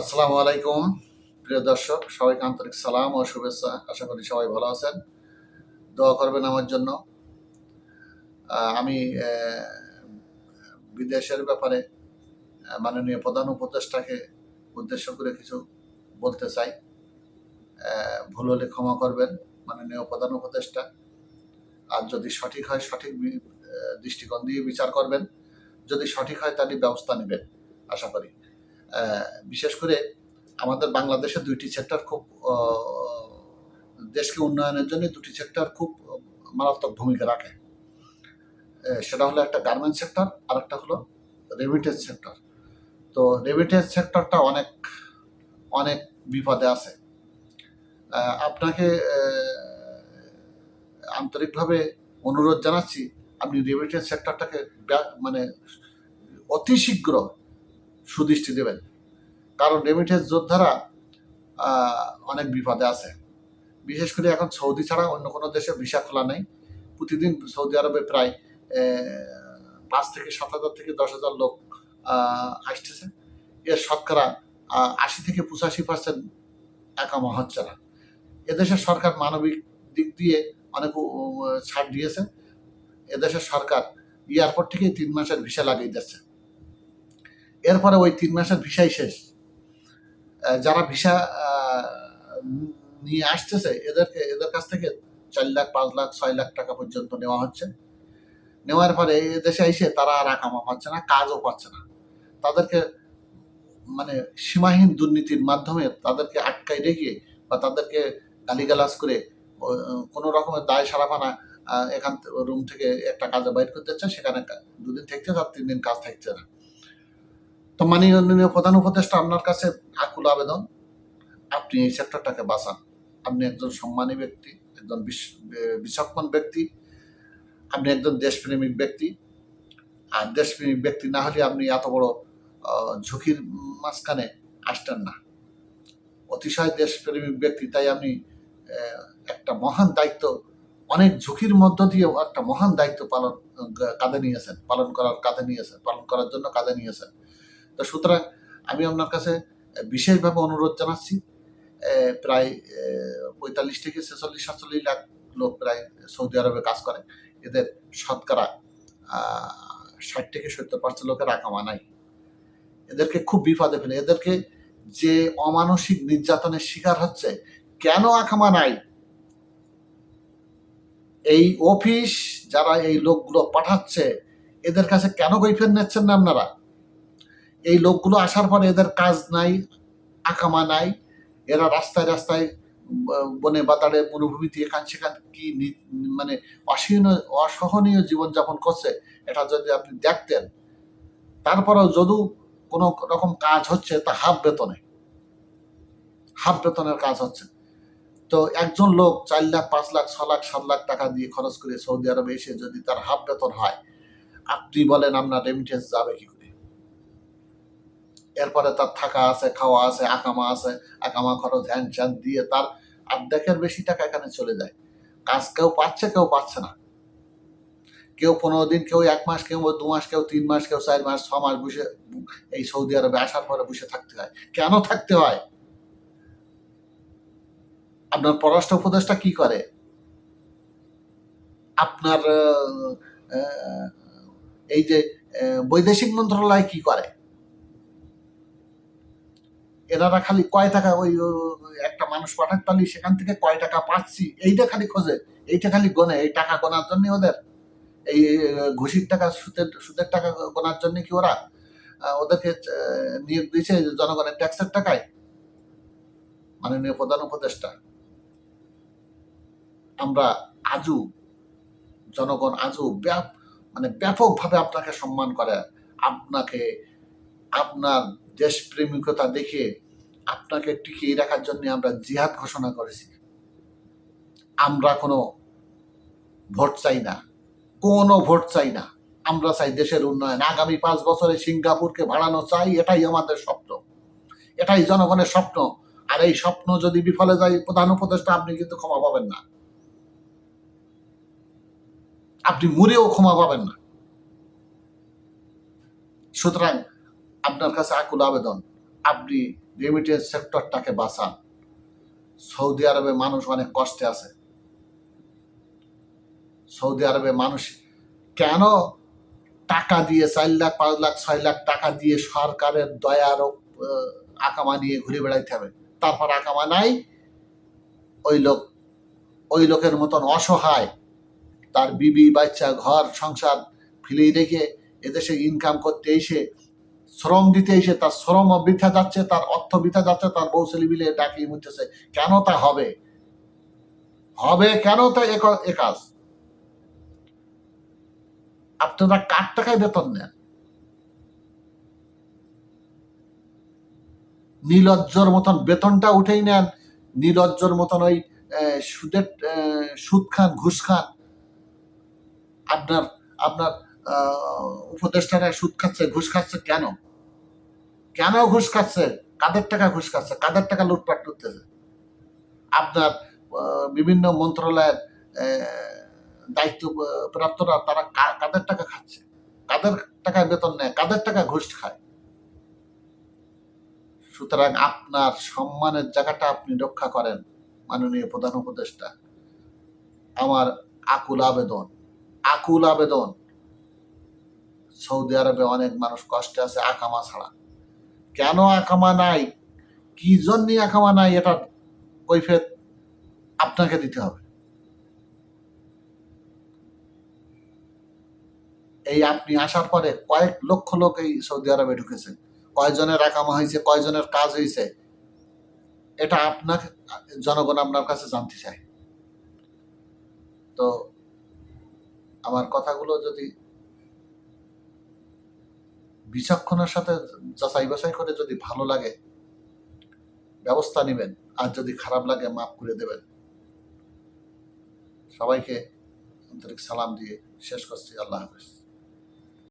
আসসালামু আলাইকুম, প্রিয় দর্শক, সবাইকে আন্তরিক সালাম ও শুভেচ্ছা। আশা করি সবাই ভালো আছেন। দোয়া করবেন আমার জন্য। আমি বিদেশের ব্যাপারে মাননীয় প্রধান উপদেষ্টাকে উদ্দেশ্য করে কিছু বলতে চাই। ভুল হলে ক্ষমা করবেন মাননীয় প্রধান উপদেষ্টা। আর যদি সঠিক হয়, সঠিক দৃষ্টিকোণ দিয়ে বিচার করবেন। যদি সঠিক হয় তাহলে ব্যবস্থা নেবেন, আশা করি। বিশেষ করে আমাদের বাংলাদেশে দুইটি সেক্টর খুব দেশকে উন্নয়নের জন্য দুটি সেক্টর খুব মারাত্মক ভূমিকা রাখে। সেটা হলো একটা গার্মেন্ট সেক্টর আর একটা হলো রেমিটেন্স সেক্টর তো রেমিটেন্স সেক্টরটা অনেক অনেক বিপদে আছে। আপনাকে আন্তরিকভাবে অনুরোধ জানাচ্ছি, আপনি রেমিটেন্স সেক্টরটাকে মানে অতি শীঘ্র সুদৃষ্টি দেবেন। কারণ রেমিটেন্স যোদ্ধারা অনেক বিপদে আছে। বিশেষ করে এখন সৌদি ছাড়া অন্য কোনো দেশে ভিসা খোলা নেই। প্রতিদিন সৌদি আরবে প্রায় পাঁচ থেকে সাত হাজার থেকে দশ হাজার লোক আসতেছে। এর শতকরা আশি থেকে পঁচাশি পার্সেন্ট একামা হচ্ছে না। এদেশের সরকার মানবিক দিক দিয়ে অনেক ছাড় দিয়েছে। এদেশের সরকার এয়ারপোর্ট থেকে তিন মাসের ভিসা লাগিয়ে দিচ্ছে এরপরে ওই তিন মাসের ভিসাই শেষ। যারা ভিসা নিয়ে আসতেছে এদেরকে এদের কাছ থেকে চার লাখ পাঁচ লাখ ছয় লাখ টাকা পর্যন্ত নেওয়া হচ্ছে। নেওয়ার পরে এই দেশে এসে তারা আর আকামা পাচ্ছে না কাজও পাচ্ছে না। তাদেরকে মানে সীমাহীন দুর্নীতির মাধ্যমে তাদেরকে আটকাই রেখে বা তাদেরকে গালিগালাজ করে কোনো রকমের দায় সারাপানা আহ, এখান রুম থেকে একটা কাজে বাইর করতে চায় সেখানে দুদিন থাকছে তার তিন দিন কাজ থাকছে না। তো মাননীয় প্রধান উপদেষ্টা, আপনার কাছে আকুল আবেদন। আপনি এই সেক্টরটাকে বাঁচান। আপনি একজন সম্মানী ব্যক্তি, একজন বিচক্ষণ ব্যক্তি, আপনি একজন দেশপ্রেমিক ব্যক্তি। আর দেশপ্রেমিক ব্যক্তি না হলে আপনি এত বড় ঝুঁকির মাঝখানে আসতেন না। অতিশয় দেশপ্রেমিক ব্যক্তি, তাই আপনি একটা মহান দায়িত্ব, অনেক ঝুঁকির মধ্য দিয়েও একটা মহান দায়িত্ব পালন কাঁধে নিয়েছেন, পালন করার কাঁধে নিয়েছেন, পালন করার জন্য কাঁধে নিয়েছেন। তো সুতরাং আমি আপনার কাছে বিশেষভাবে অনুরোধ জানাচ্ছি প্রায় পঁয়তাল্লিশ থেকে ছেচল্লিশ, সাতচল্লিশ লাখ লোক প্রায় সৌদি আরবে কাজ করে। এদের শতকরা ষাট থেকে সত্তর পার্সেন্ট লোকের আকামা নাই। এদেরকে খুব বিপদে ফেলে। এদেরকে যে অমানসিক নির্যাতনের শিকার হচ্ছে, কেন আকামা নাই? এই অফিস যারা এই লোকগুলো পাঠাচ্ছে, এদের কাছে কেন কৈফের নিচ্ছেন না আপনারা? এই লোকগুলো আসার পরে এদের কাজ নাই, আকামা নাই। এরা রাস্তায় রাস্তায় বনে বাতাড়ে মরুভূমিতে এখান সেখান কি মানে অসহনীয় অসহনীয় জীবনযাপন করছে, এটা যদি আপনি দেখতেন। তারপরেও যদিও কোনো রকম কাজ হচ্ছে, তা হাফ বেতনে। হাফ বেতনের কাজ হচ্ছে। তো একজন লোক চার লাখ, পাঁচ লাখ, ছ লাখ, সাত লাখ টাকা দিয়ে খরচ করে সৌদি আরবে এসে যদি তার হাফ বেতন হয়, আপনি বলেন আপনার রেমিটেন্স যাবে কি এরপরে তার থাকা আছে, খাওয়া আছে, আকামা আছে, আকামা খরচ, হ্যান চ্যান দিয়ে তার অর্ধেকের বেশি টাকা এখানে চলে যায়। কাজ কেউ পাচ্ছে কেউ পাচ্ছে না। কেউ পনেরো দিন, কেউ এক মাস, কেউ দু মাস, কেউ তিন মাস, কেউ চার মাস, ছ মাস বসে এই সৌদি আরবে আসার পরে বসে থাকতে হয়। কেন থাকতে হয়? আপনার পররাষ্ট্র উপদেষ্টা কি করে? আপনার এই যে বৈদেশিক মন্ত্রণালয় কি করে? এনারা খালি কয় টাকা ওই একটা মানুষ পাঠাতে পারলি সেখান থেকে কয় টাকা পাচ্ছি। এইটা খালি খোঁজে। এইটা খালি গনে। এই টাকা গোনার জন্য ওদের। এই ঘুষির টাকা, সুদের সুদের টাকা গোনার জন্য কি ওরা ওদেরকে নিয়োগ দিয়েছে জনগণের ট্যাক্সের টাকায়? মাননীয় প্রধান উপদেষ্টা। আমরা আজও, জনগণ আজও মানে ব্যাপকভাবে আপনাকে সম্মান করে। আপনাকে, আপনার দেশপ্রেমিকতা দেখে আপনাকে টিকিয়ে রাখার জন্য আমরা জিহাদ ঘোষণা করেছি। আমরা কোনো ভোট চাই না। কোনো ভোট চাই না। আমরা চাই দেশের উন্নয়ন। আগামী পাঁচ বছরে সিঙ্গাপুরকে ভাড়ানো চাই, এটাই আমাদের স্বপ্ন। এটাই জনগণের স্বপ্ন। আর এই স্বপ্ন যদি বিফলে যায়, প্রধান উপদেষ্টা, আপনি কিন্তু ক্ষমা পাবেন না। আপনি মরেও ক্ষমা পাবেন না। সুতরাং আপনার কাছে আকুল আবেদন, আপনি রেমিটেন্স সেক্টরটাকে বাঁচান। সৌদি আরবে মানুষ অনেক কষ্টে আছে। সৌদি আরবে মানুষ কেন টাকা দিয়ে চার লাখ, পাঁচ লাখ, ছয় লাখ টাকা দিয়ে সরকারের দয়ার আকামা নিয়ে ঘুরে বেড়াইতে হবে? তারপর আকামা নাই। ওই লোক, ওই লোকের মতন অসহায়, তার বিবি, বাচ্চা, ঘর, সংসার ফেলেই রেখে এদেশে ইনকাম করতে এসে শ্রম দিতে এসে তার শ্রম বৃথা যাচ্ছে, তার অর্থ বৃথা যাচ্ছে, তার বউ ছেলে মিলে ডাকিয়ে মুচতেছে কেন তা হবে? হবে কেন তা এ ক- এ কাজ? আপনারা কার টাকায় বেতন নেন। নীলজ্জর মতন বেতনটা উঠেই নেন। নীলজ্জর মতন ওই সুদের সুদ খান, ঘুষ খান। আপনার আপনার উপদেষ্টারা সুদ খাচ্ছে, ঘুষ খাচ্ছে কেন? কেন ঘুষ খাচ্ছে? কাদের টাকা ঘুষ খাচ্ছে? কাদের টাকা লুটপাট করতেছে? আপনার বিভিন্ন মন্ত্রণালয়ের দায়িত্ব প্রাপ্তরা তারা কাদের টাকা খাচ্ছে? কাদের টাকায় বেতন নেয়? কাদের টাকা ঘুষ খায়? সুতরাং আপনার সম্মানের জায়গাটা আপনি রক্ষা করেন, মাননীয় প্রধান উপদেষ্টা। আমার আকুল আবেদন আকুল আবেদন। সৌদি আরবে অনেক মানুষ কষ্টে আছে, আকামা ছাড়া। কেন আকামা নাই? কি জন্য আকামা নাই? এটা কৈফেত আপনাকে দিতে হবে। এই আপনি আসার পরে কয়েক লক্ষ লোক এই সৌদি আরবে ঢুকেছে। কয়জনের আকামা হয়েছে, কয়জনের কাজ হয়েছে, এটা আপনাকে, জনগণ আপনার কাছে জানতে চায়। তো আমার কথাগুলো যদি বিচক্ষণের সাথে যাচাই বাছাই করে যদি ভালো লাগে, ব্যবস্থা নেবেন। আর যদি খারাপ লাগে, মাফ করে দেবেন। সবাইকে আন্তরিক সালাম দিয়ে শেষ করছি। আল্লাহ হাফেজ।